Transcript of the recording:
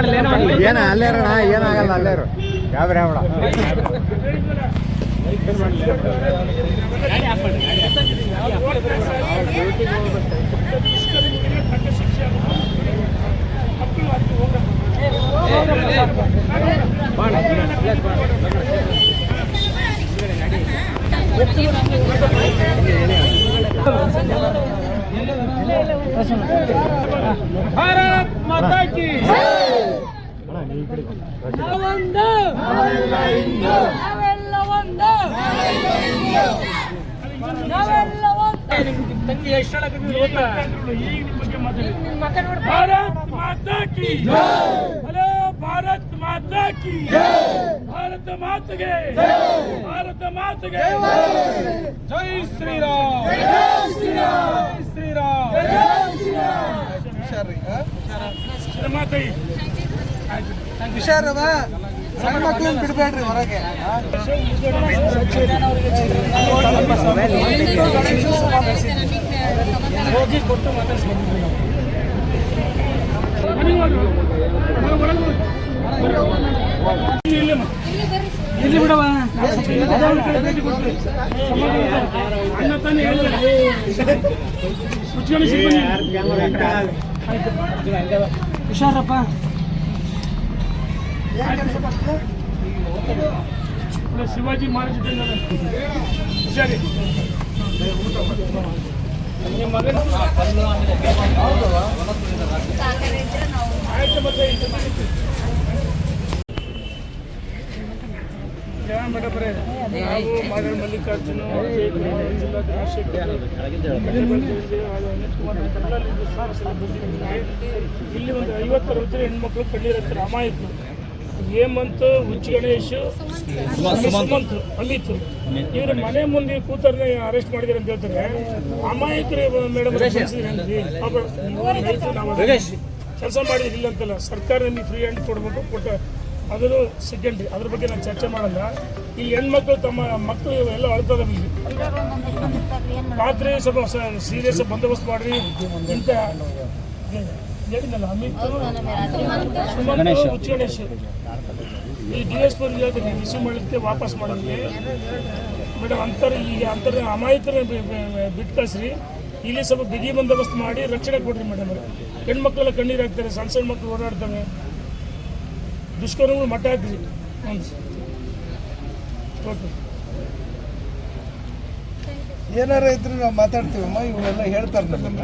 ಮಾಡಲಿ ಅಲ್ಲೇ ಇರೋಣ ಏನಾಗಲ್ಲ ಅಲ್ಲೇ ಅಲ್ಲೇರು ಗಾಬರಿ ಆಗ್ಬೇಡ ಭಾರತ್ ಮಾತಾ ಕಿ ಒಂದು ನಾವೆಲ್ಲ ಒಂದು ನಾವೆಲ್ಲ ಮಾತಾ ಕಿ ಭಾರತ್ ಮಾತೆಗೆ ಭಾರತ ಮಾತೆಗೆ ಜೈ ಶ್ರೀರಾಮ್ ಜೈ ಶ್ರೀರಾಮ್ ಶ್ರೀಮಾತೆ ಹುಷಾರದ ಸಣ್ಣ ಮಕ್ಕಳನ್ನ ಬಿಡಬೇಡ್ರಿ ಹೊರಗೆ. ಹೋಗಿ ಇಲ್ಲಿ ಹುಷಾರಪ್ಪ. ಶಿವಾಜಿ ನಿಮ್ಮ ಮಗನ ನಾವು ಮಲ್ಲಿಕಾರ್ಜುನ ಇಲ್ಲಿ ಒಂದು ಐವತ್ತರ ಹೆಣ್ಮಕ್ಳು ಕಣ್ಣೀರತ್ತರ ಅಮಾಯಕರು. ಹೇಮಂತ್ ಹುಚ್ಚ ಗಣೇಶ್ ಸುಮಂತ್ ಅಮಿತ್. ಇವ್ರ ಮನೆ ಮುಂದೆ ಕೂತರ್ನ ಅರೆಸ್ಟ್ ಮಾಡಿದಾರೆ ಅಂತ ಹೇಳ್ತಾರೆ. ಅಮಾಯಕರು ಮೇಡಮ್ ಕೆಲಸ ಮಾಡಿದಿಲ್ಲ ಅಂತಲ್ಲ ಸರ್ಕಾರ ನಿಮಗೆ ಫ್ರೀ ಹ್ಯಾಂಡ್ ಕೊಡ್ಬೇಕು ಕೊಟ್ಟ ಅದನ್ನು ಸೆಕೆಂಡ್ರಿ ಅದ್ರ ಬಗ್ಗೆ ನಾನು ಚರ್ಚೆ ಮಾಡಲ್ಲ. ಈ ಹೆಣ್ಮಕ್ಳು ತಮ್ಮ ಮಕ್ಕಳು ಎಲ್ಲ ಅಳ್ತದ ರಾತ್ರಿ ಸ್ವಲ್ಪ ಸೀರಿಯಸ್ ಬಂದೋಬಸ್ತ್ ಮಾಡ್ರಿ ಇಂಥ ಹೇಳಿದ್ನಲ್ಲ ಅಮಿತ್ ಗಣೇಶ್. ಈ ಡಿ ಎಸ್ ಪಿ ಹೇಳ್ತೀನಿ ರಿಸೀವ್ ಮಾಡಲಿಕ್ಕೆ ವಾಪಸ್ ಮಾಡಿದ್ವಿ. ಮೇಡಮ್ ಅಂತರ ಈಗ ಅಂತರ ಅಮಾಯಕರ ಬಿಟ್ಟು ಕಳಿಸ್ರಿ. ಇಲ್ಲಿ ಸ್ವಲ್ಪ ಬಿಗಿ ಬಂದೋಬಸ್ತ್ ಮಾಡಿ ರಕ್ಷಣೆ ಕೊಡ್ರಿ ಮೇಡಮ್. ಹೆಣ್ಮಕ್ಳೆಲ್ಲ ಕಣ್ಣೀರು ಹಾಕ್ತಾರೆ ಸಣ್ಣ ಸಣ್ಣ ಮಕ್ಕಳು ಓಡಾಡ್ತವೆ. ದುಷ್ಕರ್ಮಗಳು ಮಟ್ಟ ಹಾಕ್ರಿ. ಓಕೆ ಏನಾರ ಇದ್ರು ನಾವು ಮಾತಾಡ್ತೀವಮ್ಮ ಇವರೆಲ್ಲ ಹೇಳ್ತಾರೆ ನಮ್ಮನ್ನ